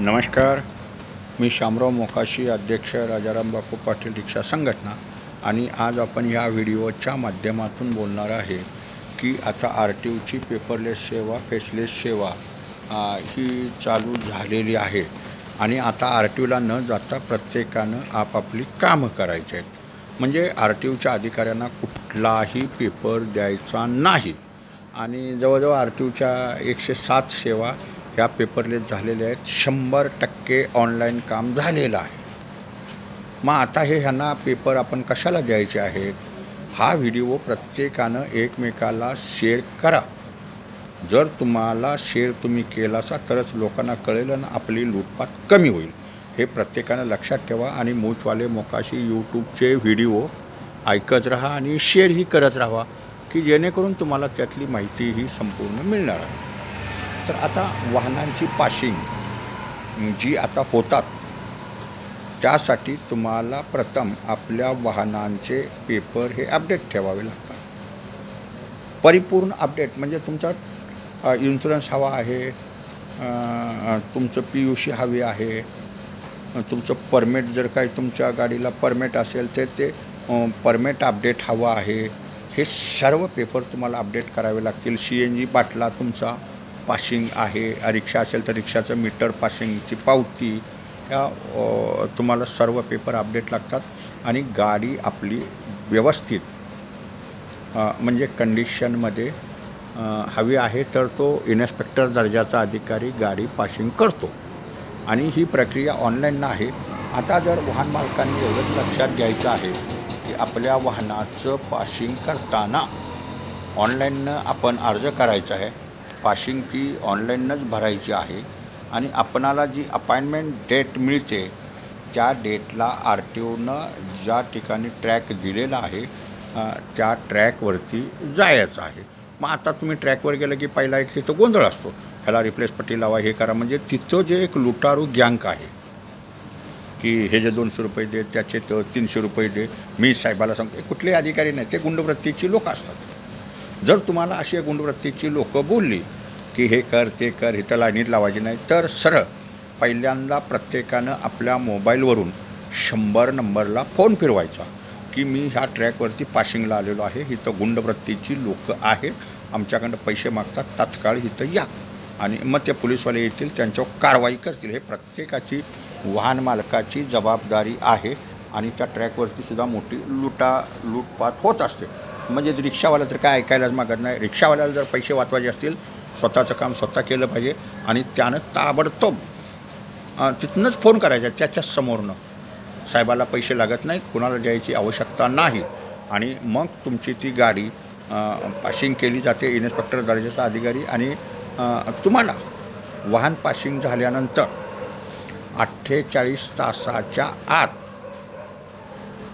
नमस्कार. मी शामराव मोकाशी अध्यक्ष राजाराम बापू पाटील रिक्षा संघटना आणि आज आपण या व्हिडिओच्या माध्यमातून बोलणार आहे की आता आर टी ओची पेपरलेस सेवा फेसलेस सेवा ही चालू झालेली आहे आणि आता आर टी ओला न जाता प्रत्येकानं आपापली कामं करायची आहेत. म्हणजे आर टी ओच्या अधिकाऱ्यांना कुठलाही पेपर द्यायचा नाही. आणि जवळजवळ आर टी ओच्या एकशे सात सेवा ह्या पेपरलेस झालेल्या आहेत. शंभर टक्के ऑनलाईन काम झालेलं आहे. मग आता हे ह्यांना पेपर आपण कशाला द्यायचे आहेत? हा व्हिडिओ प्रत्येकानं एकमेकाला शेअर करा. जर तुम्हाला शेअर तुम्ही केला असा तरच लोकांना कळेल आणि आपली लूटपात कमी होईल. हे प्रत्येकानं लक्षात ठेवा आणि मूचवाले मोकाशी यूट्यूबचे व्हिडिओ ऐकत राहा आणि शेअरही करत राहा की जेणेकरून तुम्हाला त्यातली माहिती ही संपूर्ण मिळणार आहे. तर आता वाहनांची पाशिंग जी आता होतात त्यासाठी तुम्हाला प्रथम आपल्या वाहनांचे पेपर हे अपडेट ठेवावे लागतात. परिपूर्ण अपडेट म्हणजे तुमचा इन्शुरन्स हवा आहे तुमचं पी यू सी हवी आहे तुमचं परमिट जर काही तुमच्या गाडीला परमिट असेल तर ते परमिट अपडेट हवं आहे. हे सर्व पेपर तुम्हाला अपडेट करावे लागतील. सी एन जी बाटला तुमचा पाशिंग आहे रिक्षा असेल तर रिक्षाचं मीटर पाशिंगची पावती ह्या तुम्हाला सर्व पेपर अपडेट लागतात आणि गाडी आपली व्यवस्थित म्हणजे कंडिशनमध्ये हवी आहे तर तो इन्स्पेक्टर दर्जाचा अधिकारी गाडी पाशिंग करतो. आणि ही प्रक्रिया ऑनलाईन आहे आता जर वाहन मालकांनी एवढंच लक्षात घ्यायचं आहे की आपल्या वाहनाचं पाशिंग करताना ऑनलाईननं आपण अर्ज करायचा आहे पाशिंग फी ऑनलाईनच भरायची आहे आणि आपणाला जी अपॉइंटमेंट डेट मिळते त्या डेटला आर टी ओनं ज्या ठिकाणी ट्रॅक दिलेला आहे त्या ट्रॅकवरती जायचं आहे. मग आता तुम्ही ट्रॅकवर गेलं की पहिला एक तिथं गोंधळ असतो. ह्याला रिप्लेस पट्टी लावा हे करा. म्हणजे तिथं जे एक लुटारू गँक आहे की हे जे दोनशे रुपये दे त्याचे तर तीनशे रुपये दे मी साहेबाला सांगतो कुठलेही अधिकारी नाही ते गुंडवृत्तीची लोक असतात. जर तुम्हाला अशी गुंडवृत्तीची लोकं बोलली की हे कर ते कर इथं लाईनीत लावायची नाही तर सरळ पहिल्यांदा प्रत्येकानं आपल्या मोबाईलवरून शंभर नंबरला फोन फिरवायचा की मी ह्या ट्रॅकवरती पाशिंगला आलेलो आहे इथं गुंडवृत्तीची लोकं आहेत आमच्याकडं पैसे मागतात तात्काळ इथं या. आणि मग ते पोलीसवाले येतील त्यांच्यावर कारवाई करतील. हे प्रत्येकाची वाहन मालकाची जबाबदारी आहे आणि त्या ट्रॅकवरती सुद्धा मोठी लुटा लुटपाट होत असते. म्हणजे रिक्षावाला तर काय ऐकायलाच मागत नाही रिक्षावाल्याला जर पैसे वाचवायचे असतील स्वतःचं काम स्वतः केलं पाहिजे आणि त्यानं ताबडतोब तिथूनच फोन करायचा त्याच्या समोरनं. साहेबाला पैसे लागत नाहीत कुणाला द्यायची आवश्यकता नाही. आणि मग तुमची ती गाडी पासिंग केली जाते इन्स्पेक्टर दर्जाचा अधिकारी आणि तुम्हाला वाहन पासिंग झाल्यानंतर अठ्ठेचाळीस तासाच्या आत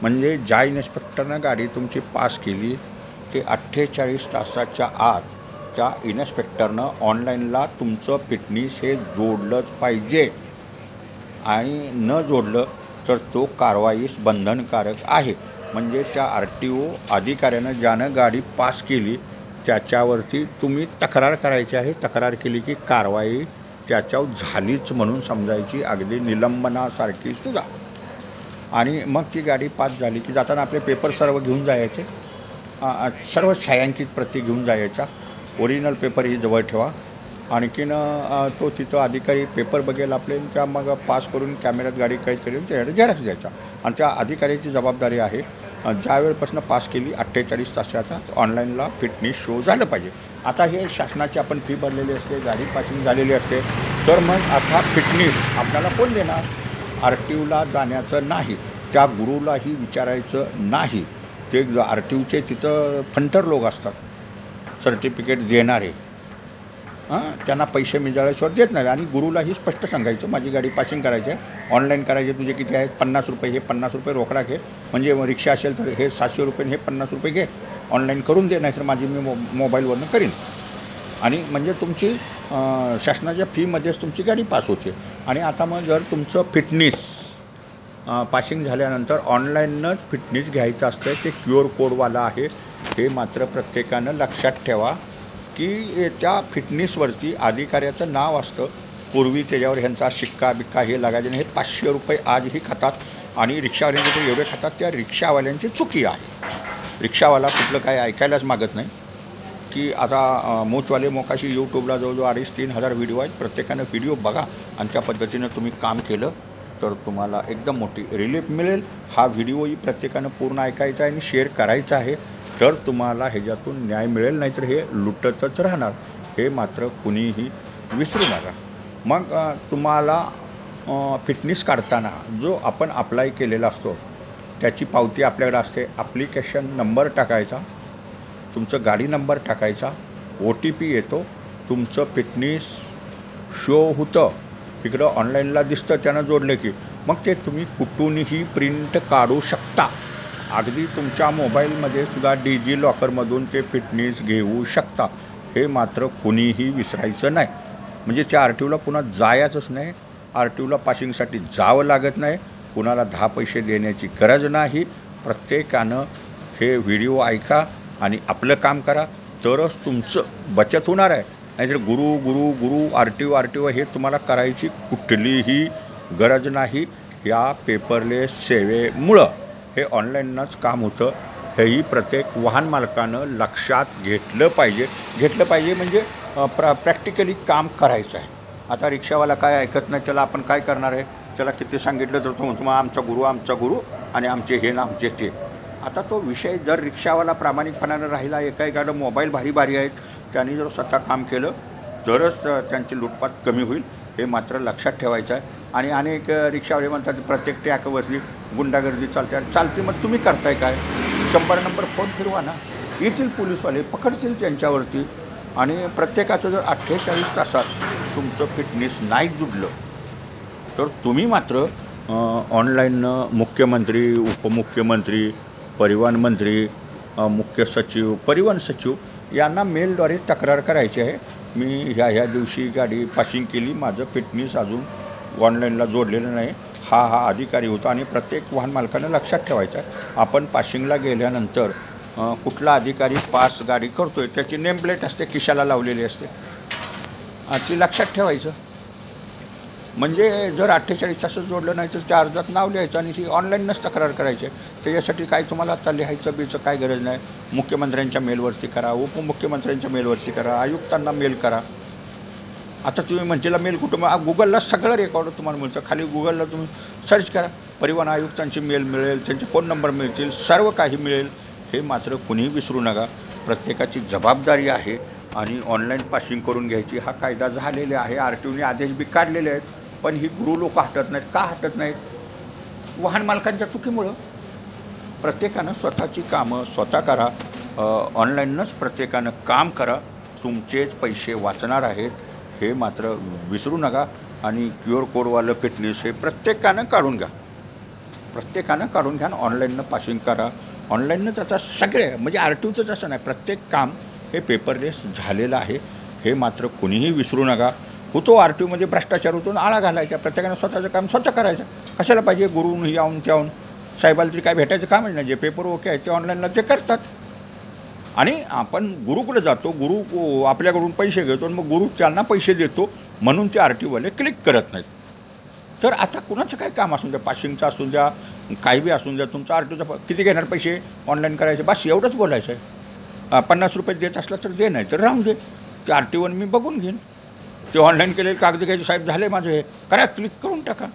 म्हणजे ज्या इन्स्पेक्टरनं गाडी तुमची पास केली ते अठ्ठेचाळीस तासाच्या आत त्या इन्स्पेक्टरनं ऑनलाईनला तुमचं फिटनेस हे जोडलंच पाहिजे. आणि न जोडलं तर तो कारवाईस बंधनकारक आहे. म्हणजे त्या आर टी ओ अधिकाऱ्यानं ज्यानं गाडी पास केली त्याच्यावरती तुम्ही तक्रार करायची आहे. तक्रार केली की कारवाई त्याच्यावर झालीच म्हणून समजायची. अगदी निलंबनासारखी सुद्धा. आणि मग ती गाडी पास झाली की जाताना आपले पेपर सर्व घेऊन जायचे. सर्व छायांकित प्रती घेऊन जायच्या. ओरिजिनल पेपर ही जवळ ठेवा. आणखीन तो तिथं अधिकारी पेपर बघेल आपले त्या मग पास करून कॅमेऱ्यात गाडी कैद करून त्याच्याकडे म्हणजे झेरॉक्स द्यायचा. आणि त्या अधिकाऱ्याची जबाबदारी आहे ज्यावेळेपासून ज्या वेळेपासून पास केली अठ्ठेचाळीस तासाचा ऑनलाईनला फिटनेस शो झालं पाहिजे. आता हे शासनाची आपण फी भरलेली असते गाडी पासिंग झालेली असते. तर मग आता फिटनेस आपल्याला कोण देणार? आर टी ओला जाण्याचं नाही. त्या गुरुलाही विचारायचं नाही. ते आर टी ओचे तिथं फंटर लोक असतात. सर्टिफिकेट देणारे. हां त्यांना पैसे मिळाल्याशिवाय देत नाही. आणि गुरुलाही स्पष्ट सांगायचं माझी गाडी पासिंग करायची आहे. ऑनलाईन करायचे तुझे किती आहेत? पन्नास रुपये हे पन्नास रुपये रोकडा घे. म्हणजे रिक्षा असेल तर हे सातशे रुपये हे पन्नास रुपये घे. ऑनलाईन करून दे नाही तर माझी मी मो मोबाईलवरनं करीन. आणि म्हणजे तुमची शासनाच्या फीमध्येच तुमची गाडी पास होते. आणि आता मग जर तुमचं फिटनेस पासिंग झाल्यानंतर ऑनलाईनच फिटनेस घ्यायचं असतं ते क्यू आर कोडवाला आहे. हे मात्र प्रत्येकानं लक्षात ठेवा की त्या फिटनेसवरती अधिकाऱ्याचं नाव असतं. पूर्वी त्याच्यावर ह्यांचा शिक्का बिक्का हे लागायचे नाही. हे पाचशे रुपये आजही खातात आणि रिक्षावाल्यांचे ते एवढे खातात त्या रिक्षावाल्यांची चुकी आहे. रिक्षावाला कुठलं काय ऐकायलाच मागत नाही. की आता मोचवाले मोकाशी यूट्यूबला जवळजवळ अडीच तीन हजार व्हिडिओ आहेत. प्रत्येकानं व्हिडिओ बघा आणि त्या पद्धतीनं तुम्ही काम केलं. तर तुम्हाला एकदम मोठी रिलीफ मिळेल. हा व्हिडिओही प्रत्येकानं पूर्ण ऐकायचा आहे आणि शेअर करायचा आहे. तर तुम्हाला ह्याच्यातून न्याय मिळेल नाहीतर हे लुटतच राहणार. हे मात्र कुणीही विसरू नका. मग तुम्हाला फिटनेस काढताना जो आपण अप्लाय केलेला असतो त्याची पावती आपल्याकडे असते. ॲप्लिकेशन नंबर टाकायचा. तुमचं गाडी नंबर टाकायचा. ओ टी पी येतो. तुमचं फिटनेस शो होतं. इकडं ऑनलाईनला दिसतं त्यानं जोडलं की. मग ते तुम्ही कुठूनही प्रिंट काढू शकता. अगदी तुमच्या मोबाईलमध्ये सुद्धा डिजी लॉकरमधून ते फिटनेस घेऊ शकता. हे मात्र कुणीही विसरायचं नाही. म्हणजे त्या आर टी ओला पुन्हा जायचंच नाही. आर टी ओला पासिंगसाठी जावं लागत नाही. कुणाला दहा पैसे देण्याची गरज नाही. प्रत्येकानं हे व्हिडिओ ऐका आणि आपलं काम करा. तरच तुमचं बचत होणार आहे. नाहीतर गुरु गुरु गुरु R T O R T O हे तुम्हाला करायची कुठलीही गरज नाही. या पेपरलेस सेवेमुळं हे ऑनलाईनच काम होतं. हेही प्रत्येक वाहन मालकानं लक्षात घेतलं पाहिजे. घेतलं पाहिजे म्हणजे प्र प्रॅक्टिकली काम करायचं आहे. आता रिक्षावाला काय ऐकत नाही त्याला आपण काय करणार आहे? त्याला किती सांगितलं तर तो म्हणतो मग आमचा गुरु आमचा गुरु आणि आमचे हे ना आमचे ते. आता तो विषय जर रिक्षावाला प्रामाणिकपणानं राहिला एका एकानं मोबाईल भारी भारी आहेत त्यांनी जर स्वतः काम केलं तरच त्यांची लुटपाट कमी होईल हे मात्र लक्षात ठेवायचं आहे. आणि अनेक रिक्षावाले म्हणतात प्रत्येक टॅकवरती गुंडागर्दी चालते. आणि चालते मग तुम्ही करताय काय? शंभर नंबर फोन फिरवा ना. येतील पोलीसवाले पकडतील त्यांच्यावरती. आणि प्रत्येकाचं जर अठ्ठेचाळीस तासात तुमचं फिटनेस नाही जुडलं तर तुम्ही मात्र ऑनलाईननं मुख्यमंत्री उपमुख्यमंत्री परिवहन मंत्री मुख्य सचिव परिवहन सचिव यांना मेलद्वारे तक्रार करायची आहे. मी ह्या ह्या दिवशी गाडी पासिंग केली. माझं फिटनेस अजून ऑनलाईनला जोडलेलं नाही. हा हा अधिकारी होता आणि प्रत्येक वाहन मालकानं लक्षात ठेवायचं आहे. आपण पासिंगला गेल्यानंतर कुठला अधिकारी पास गाडी करतो आहे त्याची नेमप्लेट असते खिशाला लावलेली असते. ती लक्षात ठेवायचं. म्हणजे जर अठ्ठेचाळीस तासच जोडलं नाही तर त्या अर्जात नाव लिहायचं आणि ती ऑनलाईनच तक्रार करायची. आहे त्याच्यासाठी काय तुम्हाला आता लिहायचं बिचं काय गरज नाही. मुख्यमंत्र्यांच्या मेलवरती करा उपमुख्यमंत्र्यांच्या मेलवरती करा आयुक्तांना मेल करा. आता तुम्ही म्हणजेला मेल कुठं? मग गुगलला सगळं रेकॉर्ड तुम्हाला मिळतं. खाली गुगलला तुम्ही सर्च करा. परिवहन आयुक्तांची मेल मिळेल त्यांचे फोन नंबर मिळतील सर्व काही मिळेल. हे मात्र कुणीही विसरू नका. प्रत्येकाची जबाबदारी आहे आणि ऑनलाईन पासिंग करून घ्यायची हा कायदा झालेला आहे. आर टी ओने आदेश बी काढलेले आहेत. पण ही गुरु लोक हटत नाहीत. का हटत नाहीत? वाहन मालकांच्या चुकीमुळं. प्रत्येकानं स्वतःची कामं स्वतः करा. ऑनलाईनच प्रत्येकानं काम करा. तुमचेच पैसे वाचणार आहेत हे मात्र विसरू नका आणि क्यू आर कोडवालं फिटनेस हे प्रत्येकानं काढून घ्या. प्रत्येकानं काढून घ्या ऑनलाईननं पासिंग करा. ऑनलाईनच आता सगळे म्हणजे आर टी ओचंच असं नाही प्रत्येक काम हे पेपरलेस झालेलं आहे. हे मात्र कुणीही विसरू नका. होतो आर टी ओमध्ये म्हणजे भ्रष्टाचार होतो आळा घालायचा प्रत्येकानं स्वतःचं काम स्वतः करायचं. कशाला पाहिजे? गुरुन यावून त्याहून. साहेबाला तरी काय भेटायचं कामच नाही. जे पेपर ओके आहे ते ऑनलाईनला ते करतात. आणि आपण गुरुकडे जातो? गुरु आपल्याकडून पैसे घेतो आणि मग गुरु त्यांना पैसे देतो म्हणून ते आर टी ओवाले क्लिक करत नाहीत. तर आता कुणाचं काय काम असून द्या? पासिंगचं असून द्या काही बी असून द्या तुमचं आर टी ओचा किती घेणार पैसे? ऑनलाईन करायचे. बस एवढंच बोलायचं आहे पन्नास रुपये देत असला तर दे नाही तर राहून दे. ते आर टी वन मी बघून घेईन. ते ऑनलाईन केलेले कागद घ्यायचे. साहेब झाले माझे हे. करा क्लिक करून टाका.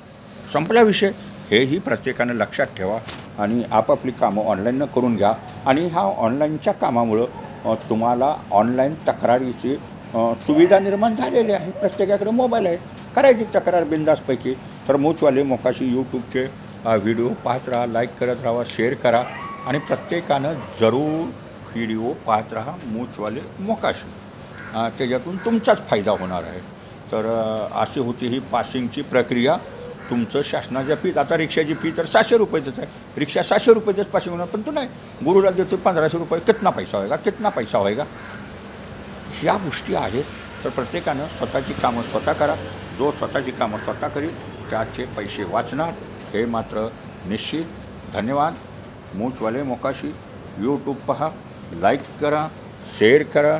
संपला विषय. हेही प्रत्येकानं लक्षात ठेवा आणि आपापली कामं ऑनलाईननं करून घ्या. आणि ह्या ऑनलाईनच्या कामामुळं तुम्हाला ऑनलाईन तक्रारीची सुविधा निर्माण झालेली आहे. प्रत्येकाकडे मोबाईल आहे. करायची तक्रार बिंदासपैकी. तर मूचवाले मोकाशी यूट्यूबचे व्हिडिओ पाहत राहा लाईक करत राहा शेअर करा. आणि प्रत्येकानं जरूर व्हिडिओ पाहत राहा. मूचवाले मोकाशी. त्याच्यातून तुमचाच फायदा होणार आहे. तर अशी होती ही पासिंगची प्रक्रिया. तुमचं शासनाच्या फीत आता रिक्षाची फी तर सहाशे रुपयेच आहे. रिक्षा सहाशे रुपयेच पासिंग होणार पण तो नाही. गुरुला देतो पंधराशे रुपये कितना पैसा होएगा कितना पैसा होएगा ह्या गोष्टी आहेत तर प्रत्येकानं स्वतःची कामं स्वतः करा. जो स्वतःची कामं स्वतः करील त्याचे पैसे वाचणार. हे मात्र निश्चित. धन्यवाद. मूचवाले मोकाशी. यूट्यूब पहा. लाईक करा. शेअर करा.